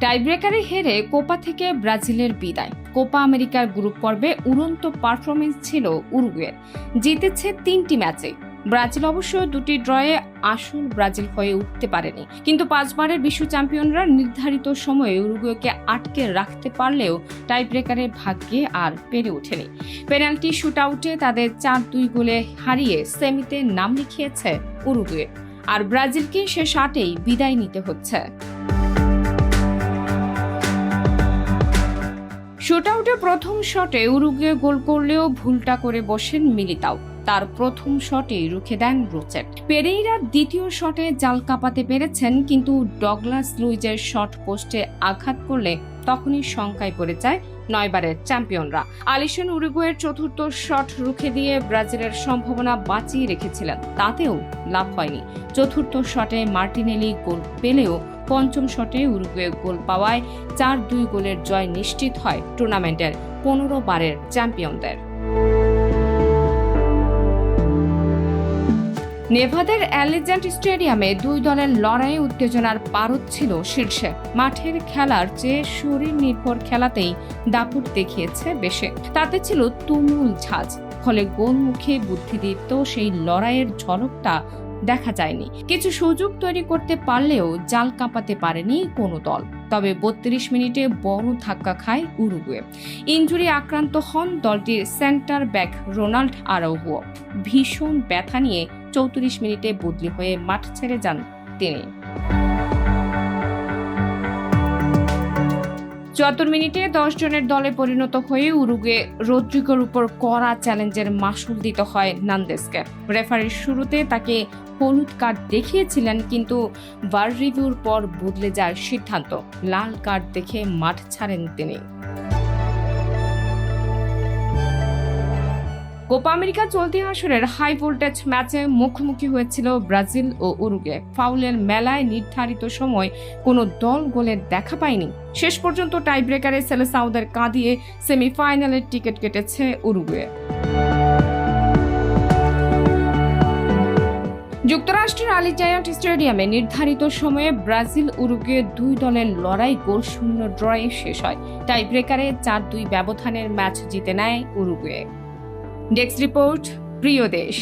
টাইব্রেকারে হেরে কোপা থেকে ব্রাজিলের বিদায়। কোপা আমেরিকার গ্রুপ পর্বে উড়ন্ত পারফরমেন্স ছিল উরুগুয়ের। জিতেছে তিনটি ম্যাচে। ব্রাজিল অবশ্য দুটি ড্রয়ে আসল ব্রাজিল হয়ে উঠতে পারেনি। কিন্তু পাঁচবারের বিশ্ব চ্যাম্পিয়নরা নির্ধারিত সময়ে উরুগুয়েকে আটকে রাখতে পারলেও টাইব্রেকারে ভাগ্যে আর পেরে ওঠেনি। পেনাল্টি শুট আউটে তাদের চার দুই গোলে হারিয়ে সেমিতে নাম লিখিয়েছে উরুগুয়ে। আর ব্রাজিলকে শেষ আটেই বিদায় নিতে হচ্ছে। শুটআউটে প্রথম শটে উরুগুয়ে গোল করলেও ভুলটা করে বসেন মিলিতাও। তার প্রথম শটে রুখে দেন রোচেট। পেরেইরা দ্বিতীয় শটে জাল কাঁপাতে পেরেছেন, কিন্তু ডগলাস লুইজের শট পোস্টে আঘাত করলে তখনই শঙ্কায় পড়ে যায় নয়বারের চ্যাম্পিয়নরা। আলিশন উরুগুয়ের চতুর্থ শট রুখে দিয়ে ব্রাজিলের সম্ভাবনা বাঁচিয়ে রেখেছিলেন, তাতেও লাভ হয়নি। চতুর্থ শটে মার্টিনেলি গোল পেলেও পঞ্চম শটে উরুগুয়ে গোল পাওয়ায় চার দুই গোলের জয় নিশ্চিত হয় টুর্নামেন্টের পনেরো বারের চ্যাম্পিয়নদের। নেভাদের অ্যালিজেন্ট স্টেডিয়ামে দুই দলের লড়াই উত্তেজনার পারদ ছিল শীর্ষে। মাঠের খেলার চেয়ে শরীর নির্ভর খেলাতেই দাপুট দেখিয়েছে বেশে। তাতে ছিল তুমুল ঝাঁজ, ফলে গোলমুখে বুদ্ধিদীপ্ত সেই লড়াইয়ের ঝলকটা দেখা যায়নি। কিছু সুযোগ তৈরি করতে পারলেও জাল কাঁপাতে পারেনি কোনো দল। তবে বত্রিশ মিনিটে বড় ধাক্কা খায় উরুগুয়ে। ইঞ্জুরি আক্রান্ত হন দলটির সেন্টার ব্যাক রোনাল্ড আরাউহো ভীষণ ব্যথা নিয়ে চৌত্রিশ মিনিটে বদলি হয়ে মাঠ ছেড়ে যান তিনি। চুয়াত্তর মিনিটে দশ জনের দলে পরিণত হয়ে উরুগে রদ্রিগোর উপর কড়া চ্যালেঞ্জের মাসুল দিতে হয় নান্দেসকে রেফারির শুরুতে তাকে হলুদ কার্ড দেখিয়েছিলেন, কিন্তু বার রিভিউর পর বদলে যায় সিদ্ধান্ত। লাল কার্ড দেখে মাঠ ছাড়েন তিনি। কোপা আমেরিকা চলতি আসরের হাই ভোল্টেজ ম্যাচে মুখোমুখি হয়েছিল ব্রাজিল ও উরুগে ফাউলের মেলায় নির্ধারিত সময় কোনো দল গোলের দেখা পায়নি। শেষ পর্যন্ত টাইব্রেকারে সেলেসাউদের কাঁদিয়ে সেমিফাইনালের টিকিট কেটেছে উরুগুয়ে। যুক্তরাষ্ট্রের আলিজায়ান্ট স্টেডিয়ামে নির্ধারিত সময়ে ব্রাজিল উরুগুয়ে দুই দলের লড়াই গোল শূন্য ড্রয়ে শেষ হয়। টাই ব্রেকারে চার দুই ব্যবধানের ম্যাচ জিতে নেয় উরুগুয়ে। ডেস্ক রিপোর্ট প্রিয় দেশ।